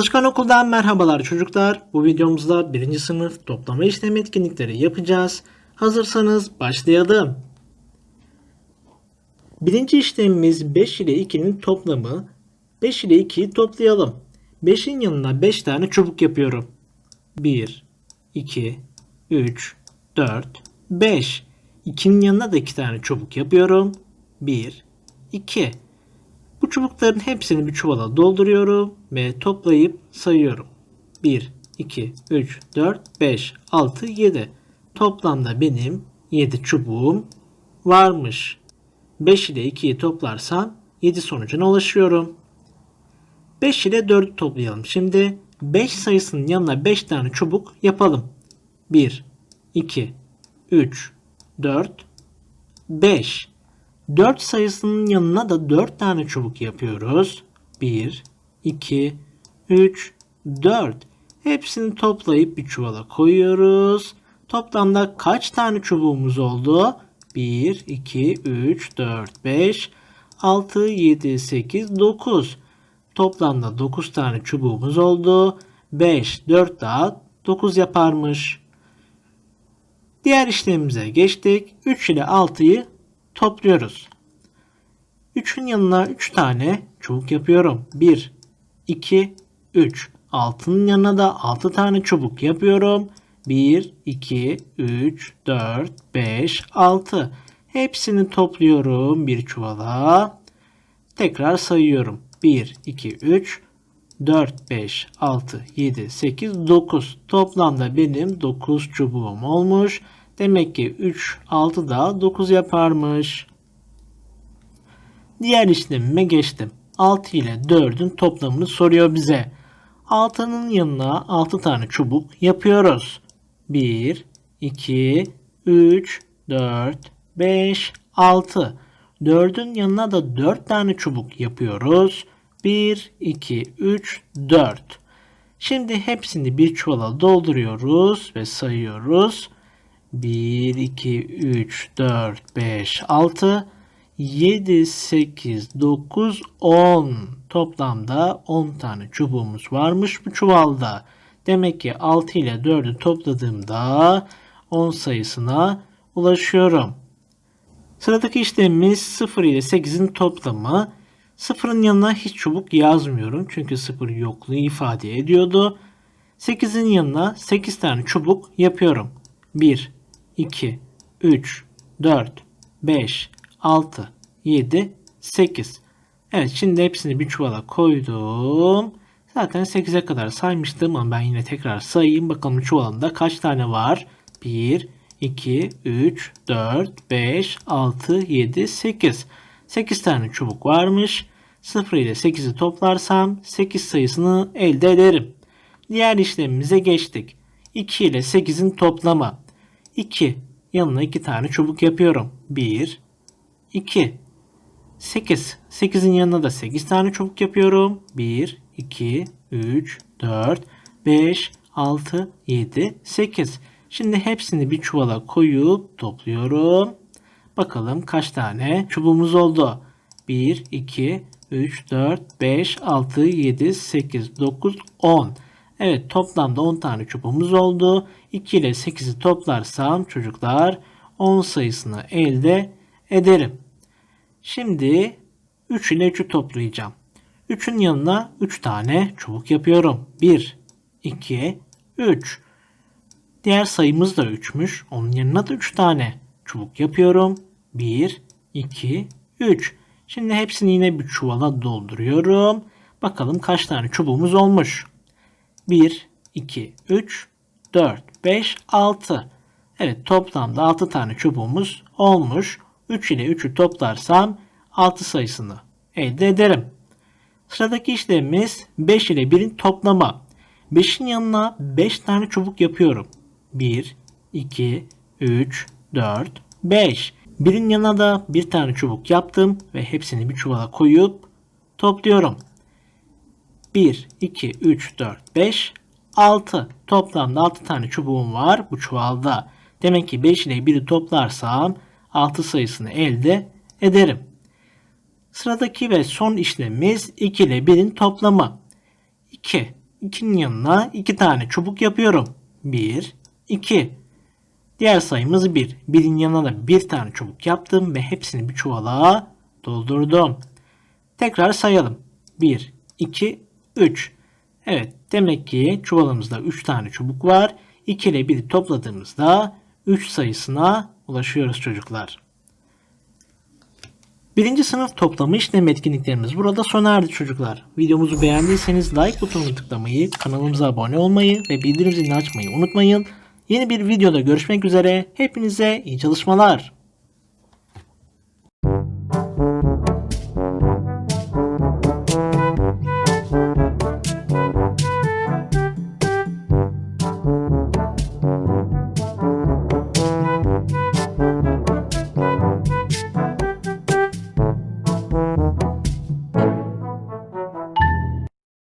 Çalışkan Okul'dan merhabalar çocuklar. Bu videomuzda birinci sınıf toplama işlem etkinlikleri yapacağız. Hazırsanız başlayalım. Birinci işlemimiz 5 ile 2'nin toplamı. 5 ile 2'yi toplayalım. 5'in yanına 5 tane çubuk yapıyorum. 1, 2, 3, 4, 5. 2'nin yanına da 2 tane çubuk yapıyorum. 1, 2. Bu çubukların hepsini bir çuvala dolduruyorum ve toplayıp sayıyorum. 1, 2, 3, 4, 5, 6, 7. Toplamda benim 7 çubuğum varmış. 5 ile 2'yi toplarsam 7 sonucuna ulaşıyorum. 5 ile 4'ü toplayalım. Şimdi 5 sayısının yanına 5 tane çubuk yapalım. 1, 2, 3, 4, 5. 4 sayısının yanına da 4 tane çubuk yapıyoruz. 1, 2, 3, 4. Hepsini toplayıp bir çuvala koyuyoruz. Toplamda kaç tane çubuğumuz oldu? 1, 2, 3, 4, 5, 6, 7, 8, 9. Toplamda 9 tane çubuğumuz oldu. 5, 4 daha 9 yaparmış. Diğer işlemimize geçtik. 3 ile 6'yı topluyoruz. 3'ün yanına 3 tane çubuk yapıyorum. 1, 2, 3. 6'nın yanına da 6 tane çubuk yapıyorum. 1, 2, 3, 4, 5, 6. Hepsini topluyorum bir çuvala. Tekrar sayıyorum. 1, 2, 3, 4, 5, 6, 7, 8, 9. Toplamda benim 9 çubuğum olmuş. Demek ki 3, 6 daha 9 yaparmış. Diğer işlemime geçtim. 6 ile 4'ün toplamını soruyor bize. 6'nın yanına 6 tane çubuk yapıyoruz. 1, 2, 3, 4, 5, 6. 4'ün yanına da 4 tane çubuk yapıyoruz. 1, 2, 3, 4. Şimdi hepsini bir çuvala dolduruyoruz ve sayıyoruz. 1, 2, 3, 4, 5, 6, 7, 8, 9, 10. Toplamda 10 tane çubuğumuz varmış bu çuvalda. Demek ki 6 ile 4'ü topladığımda 10 sayısına ulaşıyorum. Sıradaki işlemimiz 0 ile 8'in toplamı. 0'ın yanına hiç çubuk yazmıyorum. Çünkü 0 yokluğu ifade ediyordu. 8'in yanına 8 tane çubuk yapıyorum. 1, 2, 3, 4, 5, 6, 7, 8. Evet şimdi hepsini bir çuvala koydum. Zaten 8'e kadar saymıştım ama ben yine tekrar sayayım. Bakalım çuvalımda kaç tane var? 1, 2, 3, 4, 5, 6, 7, 8. 8 tane çubuk varmış. 0 ile 8'i toplarsam 8 sayısını elde ederim. Diğer işlemimize geçtik. 2 ile 8'in toplamı. 2 yanına 2 tane çubuk yapıyorum. 1, 2, 8. 8'in yanına da 8 tane çubuk yapıyorum. 1, 2, 3, 4, 5, 6, 7, 8. Şimdi hepsini bir çuvala koyup topluyorum. Bakalım kaç tane çubuğumuz oldu. 1, 2, 3, 4, 5, 6, 7, 8, 9, 10. Evet toplamda 10 tane çubuğumuz oldu. 2 ile 8'i toplarsam çocuklar 10 sayısını elde ederim. Şimdi 3 ile 3'ü toplayacağım. 3'ün yanına 3 tane çubuk yapıyorum. 1, 2, 3. Diğer sayımız da 3'müş. Onun yanına da 3 tane çubuk yapıyorum. 1, 2, 3. Şimdi hepsini yine bir çuvala dolduruyorum. Bakalım kaç tane çubuğumuz olmuş. 1, 2, 3, 4, 5, 6. Evet toplamda 6 tane çubuğumuz olmuş. 3 ile 3'ü toplarsam 6 sayısını elde ederim. Sıradaki işlemimiz 5 ile 1'in toplamı. 5'in yanına 5 tane çubuk yapıyorum. 1, 2, 3, 4, 5. 1'in yanına da bir tane çubuk yaptım ve hepsini bir çuvala koyup topluyorum. 1, 2, 3, 4, 5, 6. Toplamda 6 tane çubuğum var bu çuvalda. Demek ki 5 ile 1'i toplarsam 6 sayısını elde ederim. Sıradaki ve son işlemimiz 2 ile 1'in toplamı. 2 2'nin yanına 2 tane çubuk yapıyorum. 1, 2. Diğer sayımız 1. 1'in yanına da bir tane çubuk yaptım ve hepsini bir çuvala doldurdum. Tekrar sayalım. 1, 2, 3. Evet demek ki çuvalımızda 3 tane çubuk var. 2 ile 1'i topladığımızda 3 sayısına ulaşıyoruz çocuklar. Birinci sınıf toplama işlem etkinliklerimiz burada sona erdi çocuklar. Videomuzu beğendiyseniz like butonuna tıklamayı, kanalımıza abone olmayı ve bildirim zilini açmayı unutmayın. Yeni bir videoda görüşmek üzere. Hepinize iyi çalışmalar.